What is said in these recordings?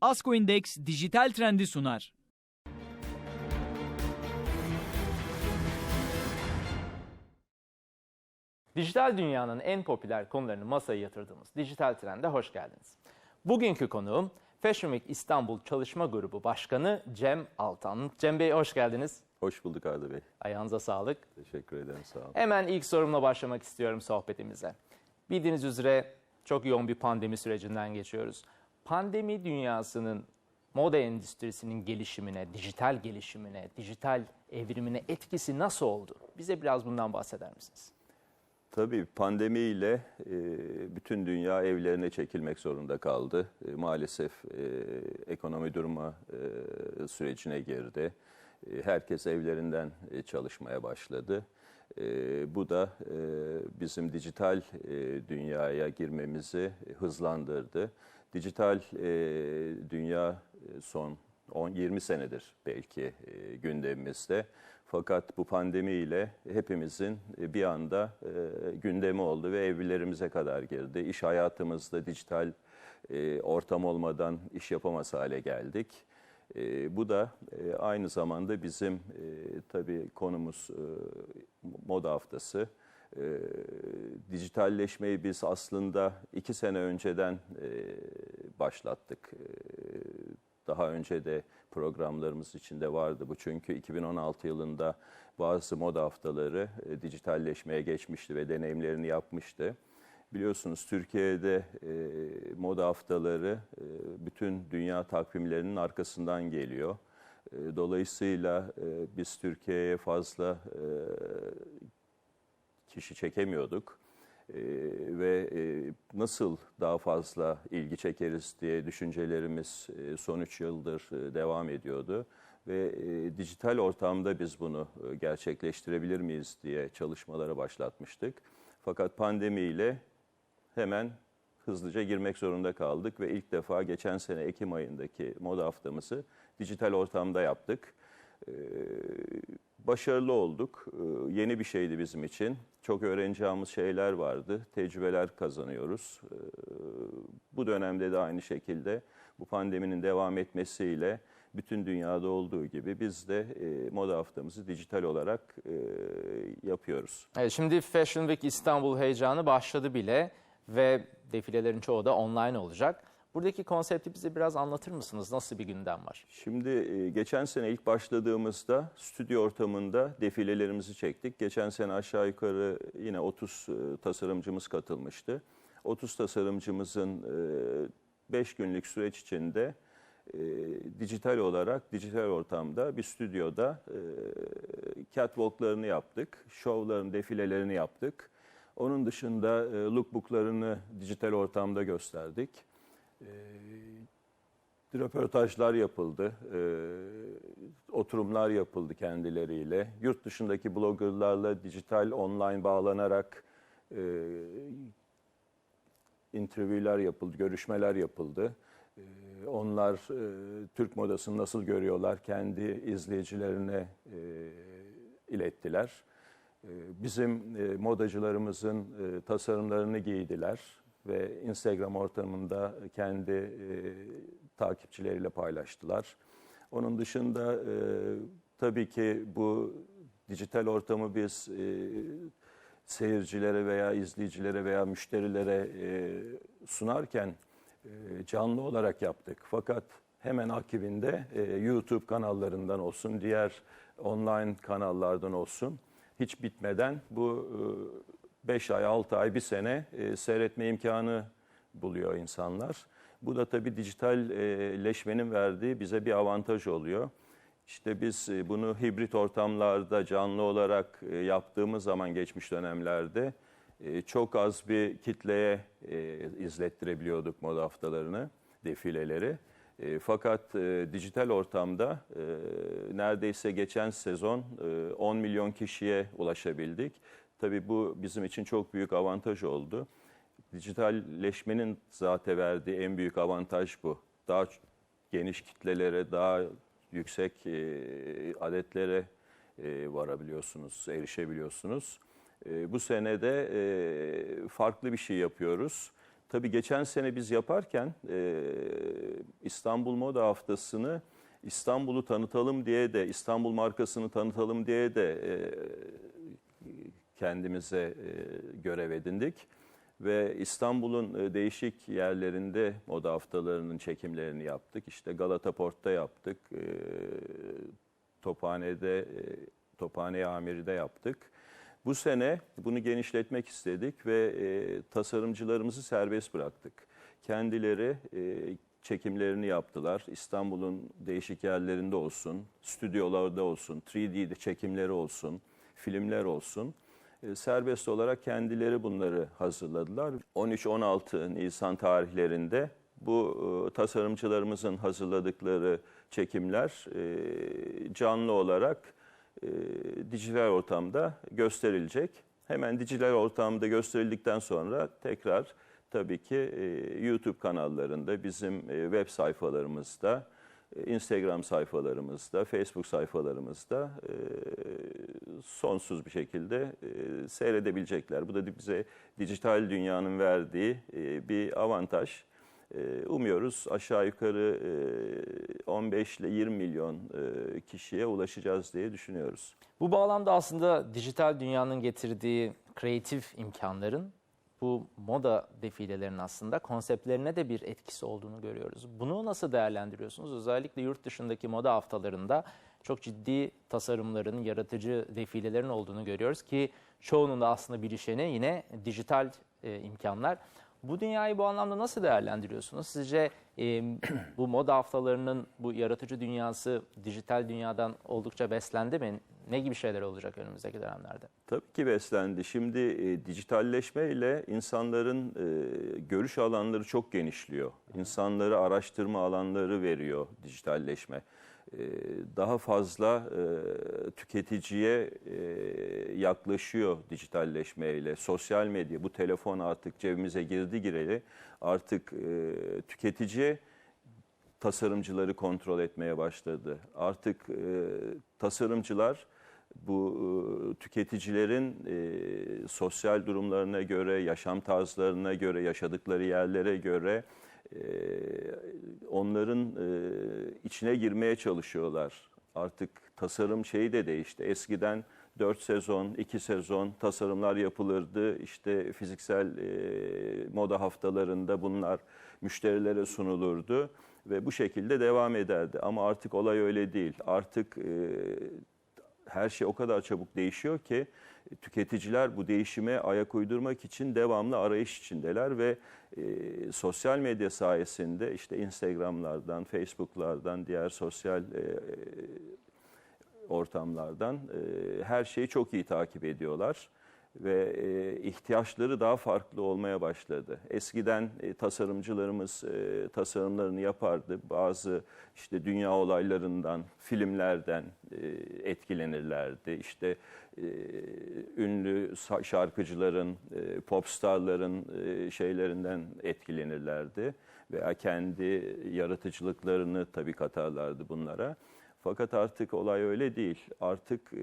Asko Index dijital trendi sunar. Dijital dünyanın en popüler konularını masaya yatırdığımız Dijital Trend'e hoş geldiniz. Bugünkü konuğum Fashion Week İstanbul Çalışma Grubu Başkanı Cem Altan. Cem Bey hoş geldiniz. Hoş bulduk Arda Bey. Ayağınıza sağlık. Teşekkür ederim sağ olun. Hemen ilk sorumla başlamak istiyorum sohbetimize. Bildiğiniz üzere çok yoğun bir pandemi sürecinden geçiyoruz. Pandemi dünyasının moda endüstrisinin gelişimine, dijital gelişimine, dijital evrimine etkisi nasıl oldu? Bize biraz bundan bahseder misiniz? Tabii pandemiyle e, bütün dünya evlerine çekilmek zorunda kaldı. E, maalesef e, ekonomi durma e, sürecine girdi. E, herkes evlerinden e, çalışmaya başladı. E, bu da e, bizim dijital e, dünyaya girmemizi hızlandırdı. Dijital e, dünya son 10-20 senedir belki e, gündemimizde. Fakat bu pandemiyle hepimizin bir anda e, gündemi oldu ve evlerimize kadar girdi. İş hayatımızda dijital e, ortam olmadan iş yapamaz hale geldik. E, bu da e, aynı zamanda bizim e, tabii konumuz e, moda haftası. E, dijitalleşmeyi biz aslında iki sene önceden e, başlattık. E, daha önce de programlarımız içinde vardı bu. Çünkü 2016 yılında bazı moda haftaları e, dijitalleşmeye geçmişti ve deneyimlerini yapmıştı. Biliyorsunuz Türkiye'de e, moda haftaları e, bütün dünya takvimlerinin arkasından geliyor. E, dolayısıyla e, biz Türkiye'ye fazla e, kişi çekemiyorduk. Ee, ve e, nasıl daha fazla ilgi çekeriz diye düşüncelerimiz e, son 3 yıldır e, devam ediyordu. Ve e, dijital ortamda biz bunu e, gerçekleştirebilir miyiz diye çalışmalara başlatmıştık. Fakat pandemiyle hemen hızlıca girmek zorunda kaldık ve ilk defa geçen sene Ekim ayındaki moda haftamızı dijital ortamda yaptık. Ee, başarılı olduk. Ee, yeni bir şeydi bizim için. Çok öğreneceğimiz şeyler vardı. Tecrübeler kazanıyoruz. Ee, bu dönemde de aynı şekilde bu pandeminin devam etmesiyle bütün dünyada olduğu gibi biz de e, moda haftamızı dijital olarak e, yapıyoruz. Evet, şimdi Fashion Week İstanbul heyecanı başladı bile ve defilelerin çoğu da online olacak. Buradaki konsepti bize biraz anlatır mısınız? Nasıl bir gündem var? Şimdi e, geçen sene ilk başladığımızda stüdyo ortamında defilelerimizi çektik. Geçen sene aşağı yukarı yine 30 e, tasarımcımız katılmıştı. 30 tasarımcımızın 5 günlük süreç içinde e, dijital olarak, dijital ortamda bir stüdyoda catwalklarını yaptık, şovların defilelerini yaptık. Onun dışında lookbooklarını dijital ortamda gösterdik. E, röportajlar yapıldı, e, oturumlar yapıldı kendileriyle. Yurt dışındaki bloggerlarla dijital online bağlanarak e, interviewler yapıldı, görüşmeler yapıldı. Onlar e, Türk modasını nasıl görüyorlar kendi izleyicilerine e, ilettiler. Bizim modacılarımızın tasarımlarını giydiler ve Instagram ortamında kendi e, takipçileriyle paylaştılar. Onun dışında e, tabii ki bu dijital ortamı biz e, seyircilere veya izleyicilere veya müşterilere e, sunarken e, canlı olarak yaptık. Fakat hemen akibinde e, YouTube kanallarından olsun, diğer online kanallardan olsun hiç bitmeden bu e, 5 ay, 6 ay, bir sene e, seyretme imkanı buluyor insanlar. Bu da tabii dijitalleşmenin verdiği bize bir avantaj oluyor. İşte biz e, bunu hibrit ortamlarda canlı olarak e, yaptığımız zaman geçmiş dönemlerde e, çok az bir kitleye izlettirebiliyorduk moda haftalarını, defileleri. Fakat dijital ortamda neredeyse geçen sezon 10 milyon kişiye ulaşabildik. Tabii bu bizim için çok büyük avantaj oldu. Dijitalleşmenin zaten verdiği en büyük avantaj bu. Daha geniş kitlelere, daha yüksek e, adetlere e, varabiliyorsunuz, erişebiliyorsunuz. E, bu senede e, farklı bir şey yapıyoruz. Tabii geçen sene biz yaparken e, İstanbul Moda Haftası'nı İstanbul'u tanıtalım diye de İstanbul markasını tanıtalım diye de kendimize e, görev edindik. Ve İstanbul'un e, değişik yerlerinde moda haftalarının çekimlerini yaptık. İşte Galata Port'ta yaptık, e, Tophane'de, Tophane Amiri'de yaptık. Bu sene bunu genişletmek istedik ve tasarımcılarımızı serbest bıraktık. Kendileri çekimlerini yaptılar. İstanbul'un değişik yerlerinde olsun, stüdyolarda olsun, 3D çekimleri olsun, filmler olsun. E, serbest olarak kendileri bunları hazırladılar. 13-16 Nisan tarihlerinde bu e, tasarımcılarımızın hazırladıkları çekimler e, canlı olarak e, dijital ortamda gösterilecek. Hemen dijital ortamda gösterildikten sonra tekrar tabii ki YouTube kanallarında, bizim web sayfalarımızda, Instagram sayfalarımızda, Facebook sayfalarımızda e, sonsuz bir şekilde e, seyredebilecekler. Bu da bize dijital dünyanın verdiği e, bir avantaj. Umuyoruz aşağı yukarı e, 15 ile 20 milyon kişiye ulaşacağız diye düşünüyoruz. Bu bağlamda aslında dijital dünyanın getirdiği kreatif imkanların bu moda defilelerinin aslında konseptlerine de bir etkisi olduğunu görüyoruz. Bunu nasıl değerlendiriyorsunuz? Özellikle yurt dışındaki moda haftalarında çok ciddi tasarımların, yaratıcı defilelerin olduğunu görüyoruz ki çoğunun da aslında bilişeni yine dijital e, imkanlar. Bu dünyayı bu anlamda nasıl değerlendiriyorsunuz? Sizce e, bu moda haftalarının bu yaratıcı dünyası dijital dünyadan oldukça beslendi mi? Ne gibi şeyler olacak önümüzdeki dönemlerde? Tabii ki beslendi. Şimdi e, dijitalleşme ile insanların e, görüş alanları çok genişliyor. İnsanları araştırma alanları veriyor dijitalleşme. E, daha fazla e, tüketiciye e, yaklaşıyor dijitalleşme ile. Sosyal medya, bu telefon artık cebimize girdi gireli artık tüketiciye tasarımcıları kontrol etmeye başladı. Artık tasarımcılar bu tüketicilerin sosyal durumlarına göre, yaşam tarzlarına göre, yaşadıkları yerlere göre e, onların e, içine girmeye çalışıyorlar. Artık tasarım şeyi de değişti. Eskiden 4 sezon, 2 sezon tasarımlar yapılırdı. İşte fiziksel e, moda haftalarında bunlar müşterilere sunulurdu ve bu şekilde devam ederdi. Ama artık olay öyle değil. Artık her şey o kadar çabuk değişiyor ki tüketiciler bu değişime ayak uydurmak için devamlı arayış içindeler ve e, sosyal medya sayesinde işte Instagram'lardan, Facebook'lardan, diğer sosyal e, ortamlardan e, her şeyi çok iyi takip ediyorlar ve e, ihtiyaçları daha farklı olmaya başladı. Eskiden e, tasarımcılarımız e, tasarımlarını yapardı. Bazı işte dünya olaylarından, filmlerden e, etkilenirlerdi. İşte e, ünlü şarkıcıların, e, popstarların e, şeylerinden etkilenirlerdi veya kendi yaratıcılıklarını tabii katarlardı bunlara. Fakat artık olay öyle değil. Artık e,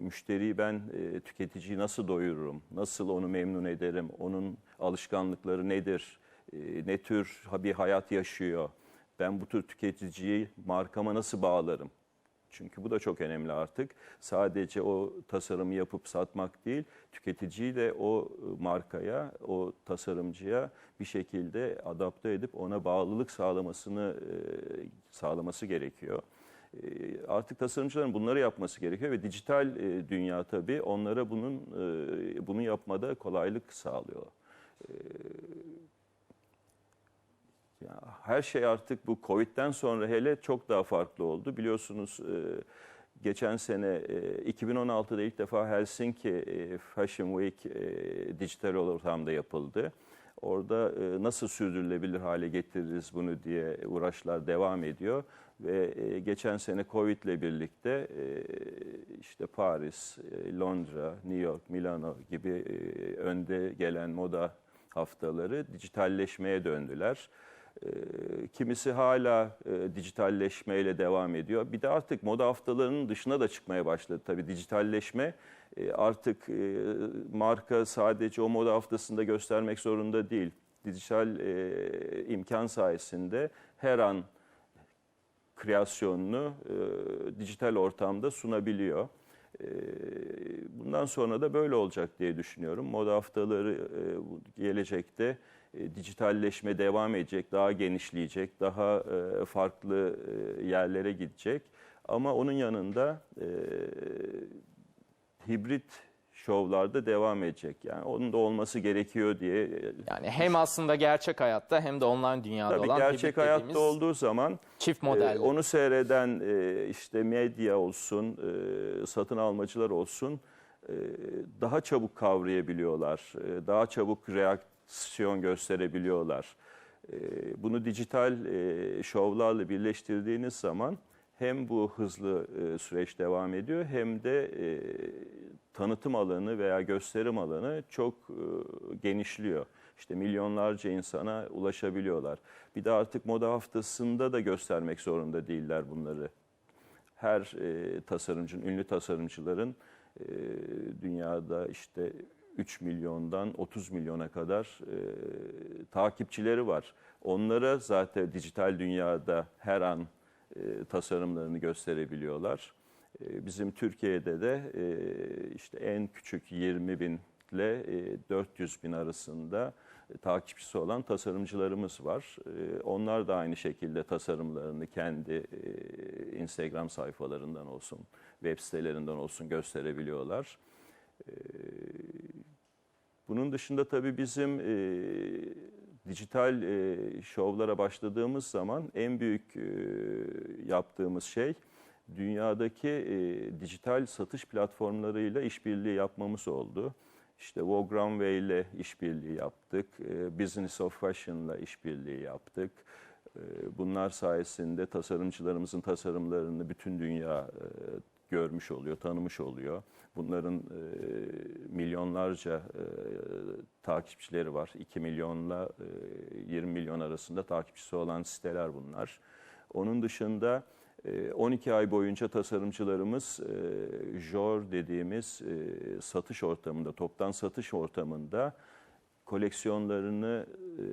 müşteriyi ben e, tüketiciyi nasıl doyururum, nasıl onu memnun ederim, onun alışkanlıkları nedir, e, ne tür bir hayat yaşıyor, ben bu tür tüketiciyi markama nasıl bağlarım? Çünkü bu da çok önemli artık. Sadece o tasarımı yapıp satmak değil, tüketiciyi de o e, markaya, o tasarımcıya bir şekilde adapte edip ona bağlılık sağlamasını e, sağlaması gerekiyor. E, Artık tasarımcıların bunları yapması gerekiyor ve dijital e, dünya tabii onlara bunun e, bunu yapmada kolaylık sağlıyor. E, ya her şey artık bu Covid'den sonra hele çok daha farklı oldu. Biliyorsunuz e, geçen sene e, 2016'da ilk defa Helsinki Fashion Week dijital ortamda yapıldı. Orada nasıl sürdürülebilir hale getiririz bunu diye uğraşlar devam ediyor. Ve e, geçen sene Covid ile birlikte e, işte Paris, e, Londra, New York, Milano gibi önde gelen moda haftaları dijitalleşmeye döndüler. Kimisi hala dijitalleşmeyle devam ediyor. Bir de artık moda haftalarının dışına da çıkmaya başladı. Tabii dijitalleşme artık marka sadece o moda haftasında göstermek zorunda değil. dijital imkan sayesinde her an kreasyonunu e, dijital ortamda sunabiliyor. E, bundan sonra da böyle olacak diye düşünüyorum. Moda haftaları e, gelecekte e, dijitalleşme devam edecek, daha genişleyecek, daha e, farklı e, yerlere gidecek. Ama onun yanında e, hibrit şovlarda devam edecek. Yani onun da olması gerekiyor diye. e, Yani hem aslında gerçek hayatta hem de online dünyada Tabii olan gerçek hayatta olduğu zaman çift e, model. onu seyreden e, işte medya olsun, e, satın almacılar olsun e, daha çabuk kavrayabiliyorlar, e, daha çabuk reaksiyon gösterebiliyorlar. E, Bunu dijital e, şovlarla birleştirdiğiniz zaman hem bu hızlı e, süreç devam ediyor hem de e, tanıtım alanı veya gösterim alanı çok e, genişliyor. İşte milyonlarca insana ulaşabiliyorlar. Bir de artık moda haftasında da göstermek zorunda değiller bunları. Her e, tasarımcının, ünlü tasarımcıların e, dünyada işte 3 milyondan 30 milyona kadar e, takipçileri var. Onlara zaten dijital dünyada her an e, tasarımlarını gösterebiliyorlar. E, bizim Türkiye'de de e, işte en küçük 20 bin ile e, 400 bin arasında e, takipçisi olan tasarımcılarımız var. E, onlar da aynı şekilde tasarımlarını kendi Instagram sayfalarından olsun, web sitelerinden olsun gösterebiliyorlar. Bunun dışında tabii bizim dijital şovlara başladığımız zaman en büyük yaptığımız şey dünyadaki e, dijital satış platformlarıyla işbirliği yapmamız oldu. İşte Vogue Runway ile işbirliği yaptık, e, Business of Fashion'la işbirliği yaptık. E, bunlar sayesinde tasarımcılarımızın tasarımlarını bütün dünya e, görmüş oluyor, tanımış oluyor. Bunların e, milyonlarca e, takipçileri var. 2 milyonla e, 20 milyon arasında takipçisi olan siteler bunlar. Onun dışında 12 ay boyunca tasarımcılarımız e, JOR dediğimiz e, satış ortamında, toptan satış ortamında koleksiyonlarını e,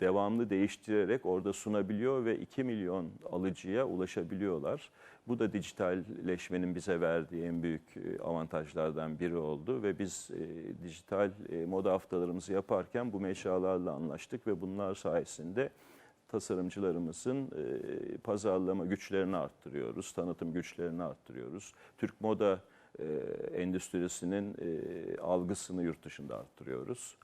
devamlı değiştirerek orada sunabiliyor ve 2 milyon alıcıya ulaşabiliyorlar. Bu da dijitalleşmenin bize verdiği en büyük avantajlardan biri oldu ve biz dijital moda haftalarımızı yaparken bu meşalarla anlaştık ve bunlar sayesinde tasarımcılarımızın e, pazarlama güçlerini arttırıyoruz, tanıtım güçlerini arttırıyoruz. Türk moda e, endüstrisinin e, algısını yurt dışında arttırıyoruz.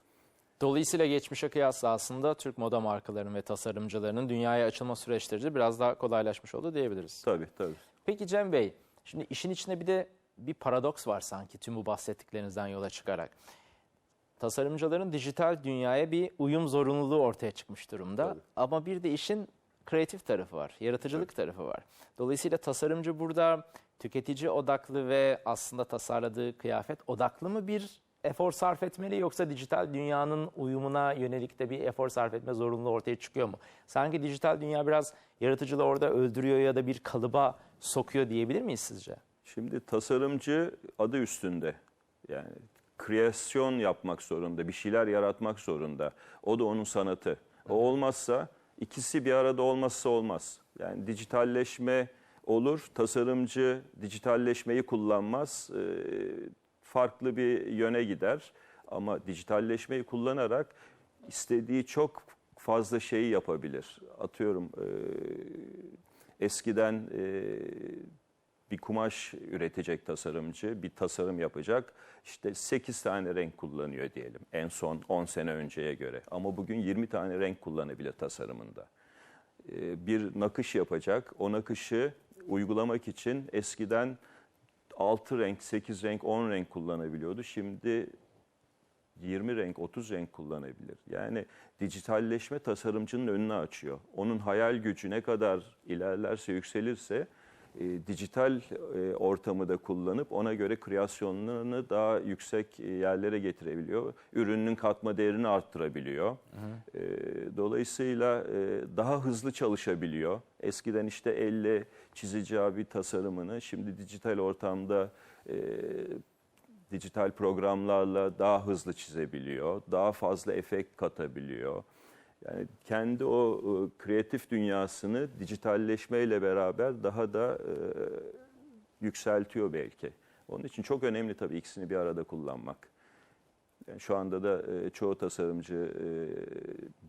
Dolayısıyla geçmişe kıyasla aslında Türk moda markalarının ve tasarımcılarının dünyaya açılma süreçleri de biraz daha kolaylaşmış oldu diyebiliriz. Tabii tabii. Peki Cem Bey, şimdi işin içinde bir de bir paradoks var sanki tüm bu bahsettiklerinizden yola çıkarak. Tasarımcıların dijital dünyaya bir uyum zorunluluğu ortaya çıkmış durumda. Tabii. Ama bir de işin kreatif tarafı var, yaratıcılık tarafı var. Dolayısıyla tasarımcı burada tüketici odaklı ve aslında tasarladığı kıyafet odaklı mı bir efor sarf etmeli yoksa dijital dünyanın uyumuna yönelik de bir efor sarf etme zorunluluğu ortaya çıkıyor mu? Sanki dijital dünya biraz yaratıcılığı orada öldürüyor ya da bir kalıba sokuyor diyebilir miyiz sizce? Şimdi tasarımcı adı üstünde. Yani kreasyon yapmak zorunda, bir şeyler yaratmak zorunda. O da onun sanatı. O olmazsa ikisi bir arada olmazsa olmaz. Yani dijitalleşme olur, tasarımcı dijitalleşmeyi kullanmaz, e, farklı bir yöne gider. Ama dijitalleşmeyi kullanarak istediği çok fazla şeyi yapabilir. Atıyorum e, eskiden e, bir kumaş üretecek tasarımcı, bir tasarım yapacak. İşte 8 tane renk kullanıyor diyelim en son 10 sene önceye göre. Ama bugün 20 tane renk kullanabilir tasarımında. Ee, Bir nakış yapacak. O nakışı uygulamak için eskiden 6 renk, 8 renk, 10 renk kullanabiliyordu. Şimdi 20 renk, 30 renk kullanabilir. Yani dijitalleşme tasarımcının önünü açıyor. Onun hayal gücü ne kadar ilerlerse, yükselirse e, dijital e, ortamı da kullanıp ona göre kreasyonlarını daha yüksek e, yerlere getirebiliyor. Ürünün katma değerini arttırabiliyor. E, dolayısıyla e, daha hızlı çalışabiliyor. Eskiden işte elle çizeceği bir tasarımını şimdi dijital ortamda e, dijital programlarla daha hızlı çizebiliyor, daha fazla efekt katabiliyor. Yani kendi o e, kreatif dünyasını dijitalleşmeyle beraber daha da e, yükseltiyor belki. Onun için çok önemli tabii ikisini bir arada kullanmak. Yani şu anda da e, çoğu tasarımcı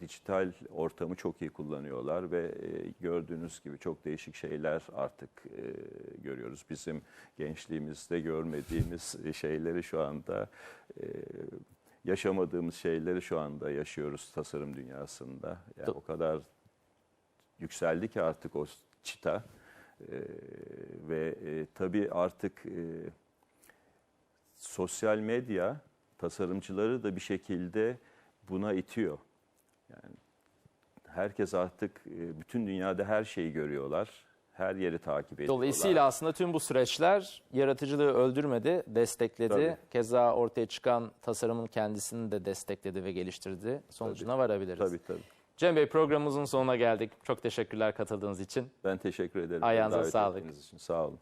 dijital ortamı çok iyi kullanıyorlar ve gördüğünüz gibi çok değişik şeyler artık görüyoruz. Bizim gençliğimizde görmediğimiz şeyleri şu anda yaşamadığımız şeyleri şu anda yaşıyoruz tasarım dünyasında. Yani o kadar yükseldi ki artık o çıta E, ve e, tabii artık e, sosyal medya tasarımcıları da bir şekilde buna itiyor. Yani herkes artık e, bütün dünyada her şeyi görüyorlar. Her yeri takip ediyorlar. Dolayısıyla aslında tüm bu süreçler yaratıcılığı öldürmedi, destekledi. Tabii. Keza ortaya çıkan tasarımın kendisini de destekledi ve geliştirdi. Sonucuna varabiliriz. Tabii tabii. Cem Bey programımızın sonuna geldik. Çok teşekkürler katıldığınız için. Ben teşekkür ederim. Ayağınıza sağlık. için. Sağ olun.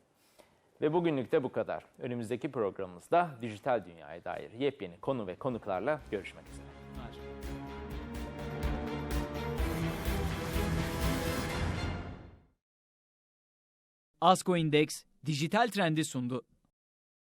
Ve bugünlük de bu kadar. Önümüzdeki programımızda dijital dünyaya dair yepyeni konu ve konuklarla görüşmek üzere. Asko Index dijital trendi sundu.